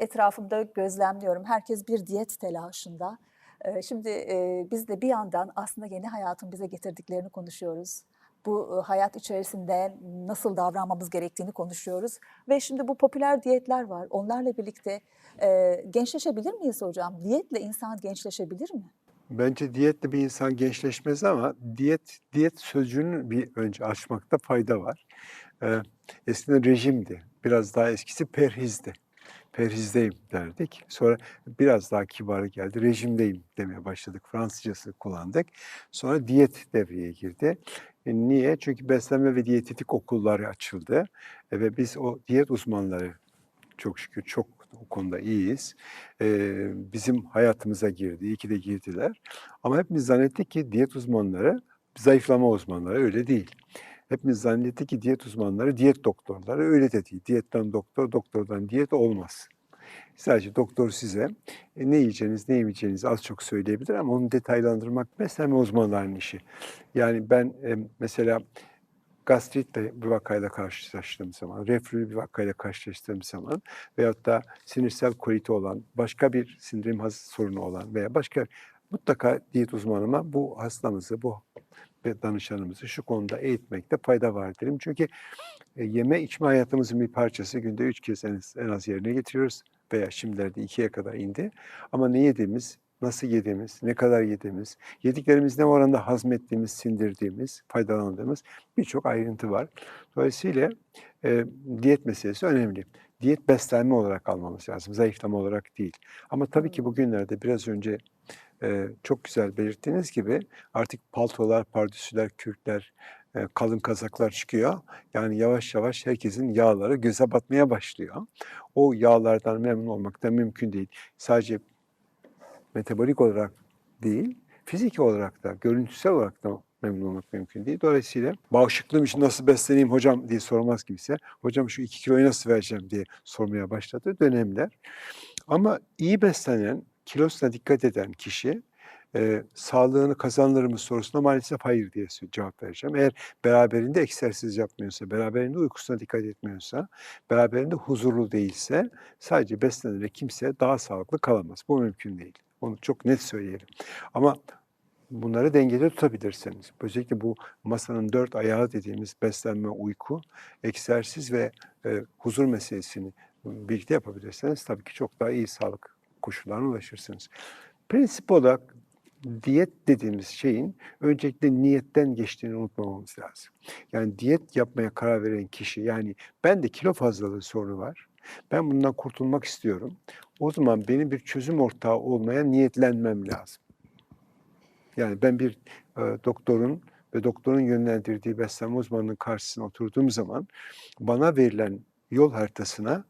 etrafımda gözlemliyorum. Herkes bir diyet telaşında. Eee, şimdi, eee, biz de bir yandan aslında yeni hayatın bize getirdiklerini konuşuyoruz. Bu, ııı, hayat içerisinde nasıl davranmamız gerektiğini konuşuyoruz ve şimdi bu popüler diyetler var. Onlarla birlikte, eee, gençleşebilir miyiz hocam? Diyetle insan gençleşebilir mi? Bence diyetle bir insan gençleşmez ama diyet diyet sözcüğünü bir önce açmakta fayda var. Eee, eskiden rejimdi. Biraz daha eskisi perhizdi. Perhizdeyim derdik. Sonra biraz daha kibarı geldi. Rejimdeyim demeye başladık. Fransızcası kullandık. Sonra diyet devreye girdi. E, niye? Çünkü beslenme ve diyetetik okulları açıldı. E, ve biz o diyet uzmanları çok şükür çok o konuda iyiyiz. Eee, bizim hayatımıza girdi. İyi ki de girdiler. Ama hepimiz zannettik ki diyet uzmanları zayıflama uzmanları. Öyle değil. Hepimiz zannettik ki diyet uzmanları diyet doktorları. Öyle de değil. Diyetten doktor, doktordan diyet olmaz. Sadece doktor size e, ne yiyeceğiniz, ne yemeyeceğinizi az çok söyleyebilir ama onu detaylandırmak beslenme uzmanlarının işi. Yani ben e, mesela gastritle bir vakayla karşılaştığım zaman, reflü bir vakayla karşılaştığım zaman veyahut da sinirsel koliti olan, başka bir sindirim sorunu olan veya başka mutlaka diyet uzmanıma bu hastamızı, bu danışanımızı şu konuda eğitmekte fayda var derim. Çünkü e, yeme içme hayatımızın bir parçası. Günde üç kez en, en az yerine getiriyoruz veya şimdilerde ikiye kadar indi. Ama ne yediğimiz, nasıl yediğimiz, ne kadar yediğimiz, yediklerimiz ne oranda hazmettiğimiz, sindirdiğimiz, faydalandığımız birçok ayrıntı var. Dolayısıyla e, diyet meselesi önemli. Diyet beslenme olarak almamız lazım, zayıflama olarak değil. Ama tabii ki bugünlerde biraz önce çok güzel belirttiğiniz gibi artık paltolar, pardüsüler, kürkler, kalın kazaklar çıkıyor. Yani yavaş yavaş herkesin yağları göze batmaya başlıyor. O yağlardan memnun olmak da mümkün değil. Sadece metabolik olarak değil, fiziki olarak da, görüntüsel olarak da memnun olmak mümkün değil. Dolayısıyla bağışıklığım için nasıl besleneyim hocam diye sormaz kimse. Hocam şu iki kiloyu nasıl vereceğim diye sormaya başladı dönemler. Ama iyi beslenen, kilosuna dikkat eden kişi e, sağlığını kazanır mı sorusuna maalesef hayır diye cevap vereceğim. Eğer beraberinde egzersiz yapmıyorsa, beraberinde uykusuna dikkat etmiyorsa, beraberinde huzurlu değilse sadece beslenerek kimse daha sağlıklı kalamaz. Bu mümkün değil. Onu çok net söyleyelim. Ama bunları dengede tutabilirsiniz. Özellikle bu masanın dört ayağı dediğimiz beslenme, uyku, egzersiz ve e, huzur meselesini birlikte yapabilirseniz tabii ki çok daha iyi sağlık koşullarına ulaşırsınız. Prensip olarak diyet dediğimiz şeyin öncelikle niyetten geçtiğini unutmamamız lazım. Yani diyet yapmaya karar veren kişi yani ben de kilo fazlalığı sorunu var. Ben bundan kurtulmak istiyorum. O zaman benim bir çözüm ortağı olmaya niyetlenmem lazım. Yani ben bir e, doktorun ve doktorun yönlendirdiği beslenme uzmanının karşısına oturduğum zaman bana verilen yol haritasına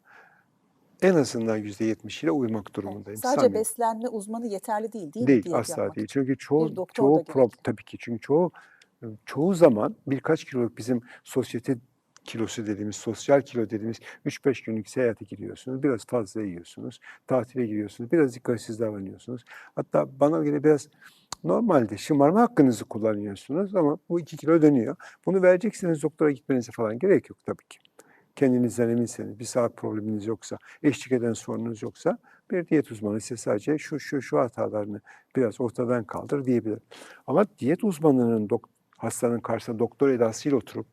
en azından %70 ile uymak durumundayım. Sadece Samimi. beslenme uzmanı yeterli değil, değil mi Değil, asla yapmak? değil. Çünkü çoğu çoğu prob tabii ki. Çünkü çoğu çoğu zaman birkaç kiloluk bizim sosyete kilosu dediğimiz, sosyal kilo dediğimiz 3-5 günlük seyahate gidiyorsunuz. Biraz fazla yiyorsunuz. Tatile gidiyorsunuz. Biraz dikkatsiz davranıyorsunuz. Hatta bana göre biraz normalde şımarma hakkınızı kullanıyorsunuz ama bu 2 kilo dönüyor. Bunu verecekseniz doktora gitmenize falan gerek yok tabii ki. Kendinizden eminseniz, bir sağlık probleminiz yoksa, eşlik eden sorununuz yoksa bir diyet uzmanı size sadece şu şu şu hatalarını biraz ortadan kaldır diyebilir. Ama diyet uzmanının dok- hastanın karşısına doktor edasıyla oturup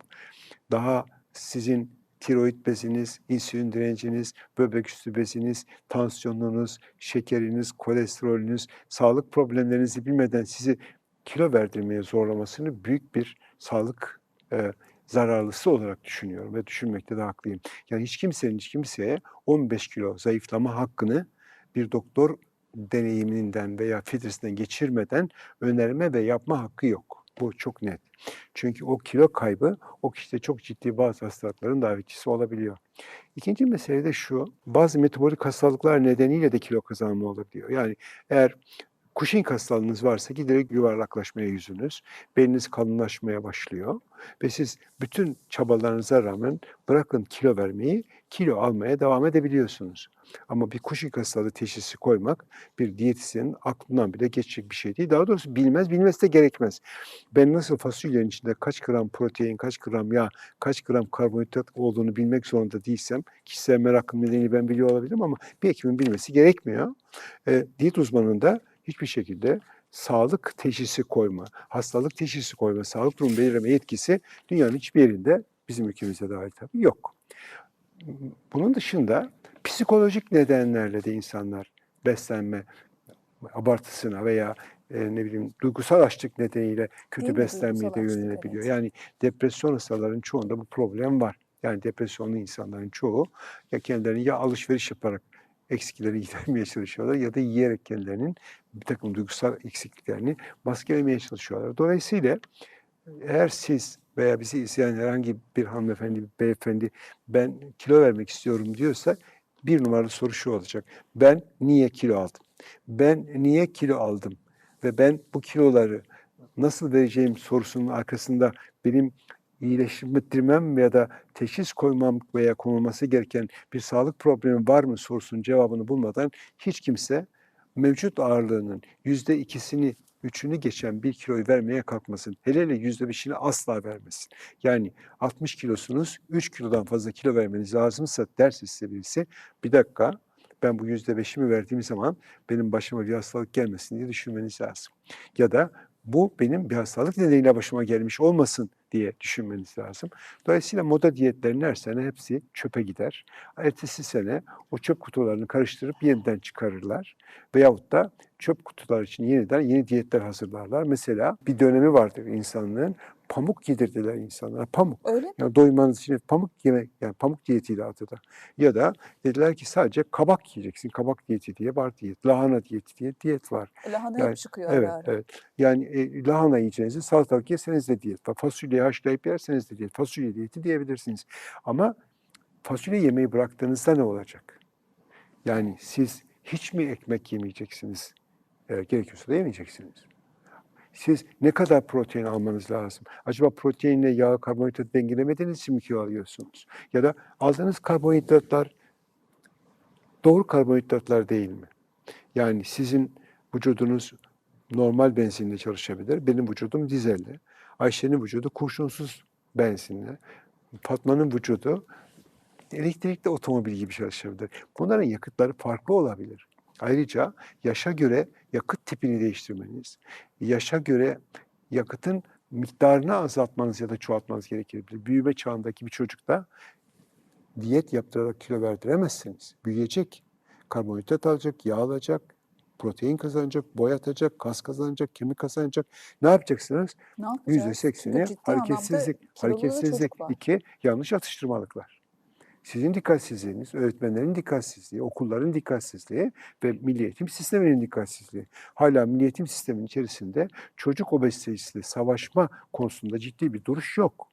daha sizin tiroid beziniz, insülin direnciniz, böbrek üstü beziniz, tansiyonunuz, şekeriniz, kolesterolünüz, sağlık problemlerinizi bilmeden sizi kilo verdirmeye zorlamasını büyük bir sağlık e, zararlısı olarak düşünüyorum ve düşünmekte de haklıyım. Yani hiç kimsenin hiç kimseye 15 kilo zayıflama hakkını bir doktor deneyiminden veya filtresinden geçirmeden önerme ve yapma hakkı yok. Bu çok net. Çünkü o kilo kaybı o kişide çok ciddi bazı hastalıkların davetçisi olabiliyor. İkinci mesele de şu, bazı metabolik hastalıklar nedeniyle de kilo kazanma olabiliyor. Yani eğer Cushing hastalığınız varsa giderek yuvarlaklaşmaya yüzünüz, beliniz kalınlaşmaya başlıyor ve siz bütün çabalarınıza rağmen bırakın kilo vermeyi, kilo almaya devam edebiliyorsunuz. Ama bir Cushing hastalığı teşhisi koymak bir diyetisyenin aklından bile geçecek bir şey değil. Daha doğrusu bilmez, bilmesi de gerekmez. Ben nasıl fasulyenin içinde kaç gram protein, kaç gram yağ, kaç gram karbonhidrat olduğunu bilmek zorunda değilsem, kişisel merakım nedeniyle ben biliyor olabilirim ama bir hekimin bilmesi gerekmiyor. E, diyet uzmanının da hiçbir şekilde sağlık teşhisi koyma, hastalık teşhisi koyma, sağlık durumu belirleme yetkisi dünyanın hiçbir yerinde bizim ülkemizde dahil tabii yok. Bunun dışında psikolojik nedenlerle de insanlar beslenme abartısına veya e, ne bileyim duygusal açlık nedeniyle kötü Değil beslenmeye de yönelebiliyor. evet. Yani depresyon hastalarının çoğunda bu problem var. Yani depresyonlu insanların çoğu ya kendilerini ya alışveriş yaparak eksikleri gidermeye çalışıyorlar ya da yiyerek kendilerinin bir takım duygusal eksikliklerini maskelemeye çalışıyorlar. Dolayısıyla eğer siz veya bizi izleyen herhangi bir hanımefendi, bir beyefendi ben kilo vermek istiyorum diyorsa bir numaralı soru şu olacak. Ben niye kilo aldım? Ben niye kilo aldım? Ve ben bu kiloları nasıl vereceğim sorusunun arkasında benim iyileştirmem ya da teşhis koymam veya konulması gereken bir sağlık problemi var mı sorusunun cevabını bulmadan hiç kimse mevcut ağırlığının yüzde ikisini, üçünü geçen bir kiloyu vermeye kalkmasın. Hele hele yüzde beşini asla vermesin. Yani 60 kilosunuz, 3 kilodan fazla kilo vermeniz lazımsa derse size birisi, bir dakika ben bu yüzde beşimi verdiğim zaman benim başıma bir hastalık gelmesin diye düşünmeniz lazım. Ya da bu benim bir hastalık nedeniyle başıma gelmiş olmasın diye düşünmeniz lazım. Dolayısıyla moda diyetlerin her sene hepsi çöpe gider. Ertesi sene o çöp kutularını karıştırıp yeniden çıkarırlar. Veyahut da çöp kutular için yeniden yeni diyetler hazırlarlar. Mesela bir dönemi vardır insanlığın pamuk yedirdiler insanlara. Pamuk. Öyle mi? Yani doymanız için pamuk yemek, yani pamuk diyetiyle adı da. Ya da dediler ki sadece kabak yiyeceksin. Kabak diyeti diye var diyet. Lahana diyeti diye diyet var. Lahana Yani, hep çıkıyor Evet, ara. evet. Yani e, lahana yiyeceğinizi salatalık yeseniz de diyet var. Fasulyeyi haşlayıp yerseniz de diyet. Fasulye diyeti diyebilirsiniz. Ama fasulye yemeği bıraktığınızda ne olacak? Yani siz hiç mi ekmek yemeyeceksiniz? E, gerekiyorsa da yemeyeceksiniz. Siz ne kadar protein almanız lazım? Acaba proteinle yağ, karbonhidrat dengelemediğiniz için mi kilo alıyorsunuz? Ya da aldığınız karbonhidratlar doğru karbonhidratlar değil mi? Yani sizin vücudunuz normal benzinle çalışabilir. Benim vücudum dizelle. Ayşe'nin vücudu kurşunsuz benzinle. Fatma'nın vücudu elektrikli otomobil gibi çalışabilir. Bunların yakıtları farklı olabilir. Ayrıca yaşa göre yakıt tipini değiştirmeniz, yaşa göre yakıtın miktarını azaltmanız ya da çoğaltmanız gerekebilir. Büyüme çağındaki bir çocukta diyet yaptırarak kilo verdiremezsiniz. Büyüyecek, karbonhidrat alacak, yağ alacak, protein kazanacak, boy atacak, kas kazanacak, kemik kazanacak. Ne yapacaksınız? Ne yapacağız? sekseni Çünkü ciddi anlamda hareketsizlik, kilolu hareketsizlik. İki, yanlış atıştırmalıklar. Sizin dikkatsizliğiniz, öğretmenlerin dikkatsizliği, okulların dikkatsizliği ve milli eğitim sisteminin dikkatsizliği. Hala milli eğitim sisteminin içerisinde çocuk obezitesiyle savaşma konusunda ciddi bir duruş yok.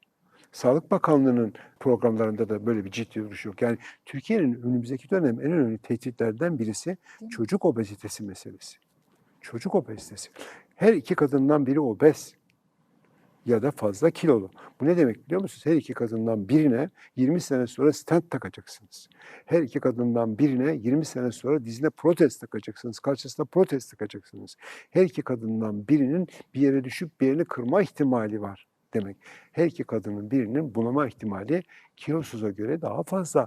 Sağlık Bakanlığı'nın programlarında da böyle bir ciddi duruş yok. Yani Türkiye'nin önümüzdeki dönem en önemli tehditlerden birisi çocuk obezitesi meselesi. Çocuk obezitesi. Her iki kadından biri obez ya da fazla kilolu. Bu ne demek biliyor musunuz? Her iki kadından birine 20 sene sonra stent takacaksınız. Her iki kadından birine 20 sene sonra dizine protez takacaksınız. Karşısına protez takacaksınız. Her iki kadından birinin bir yere düşüp bir yerini kırma ihtimali var demek. Her iki kadının birinin bunama ihtimali kilosuza göre daha fazla.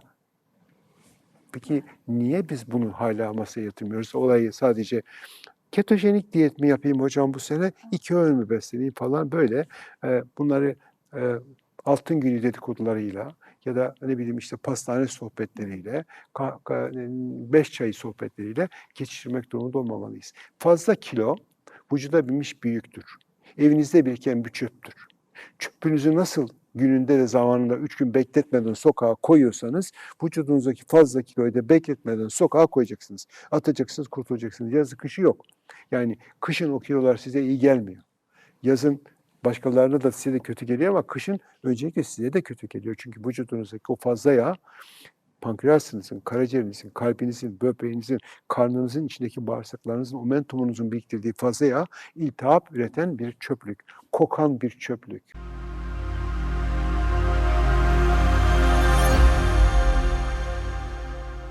Peki niye biz bunu hala masaya yatırmıyoruz? Olayı sadece ketojenik diyet mi yapayım hocam bu sene? İki öğün mü besleneyim falan böyle e, bunları e, altın günü dedikodularıyla ya da ne bileyim işte pastane sohbetleriyle, beş çayı sohbetleriyle geçiştirmek durumunda olmamalıyız. Fazla kilo vücuda binmiş büyüktür. Evinizde biriken bir çöptür. Çöpünüzü nasıl gününde de zamanında üç gün bekletmeden sokağa koyuyorsanız vücudunuzdaki fazla kiloyu da bekletmeden sokağa koyacaksınız. Atacaksınız, kurtulacaksınız. Yazı kışı yok. Yani kışın o kilolar size iyi gelmiyor. Yazın başkalarına da size de kötü geliyor ama kışın öncelikle size de kötü geliyor. Çünkü vücudunuzdaki o fazla yağ pankreasınızın, karaciğerinizin, kalbinizin, böbreğinizin, karnınızın içindeki bağırsaklarınızın, momentumunuzun biriktirdiği fazla yağ iltihap üreten bir çöplük, kokan bir çöplük.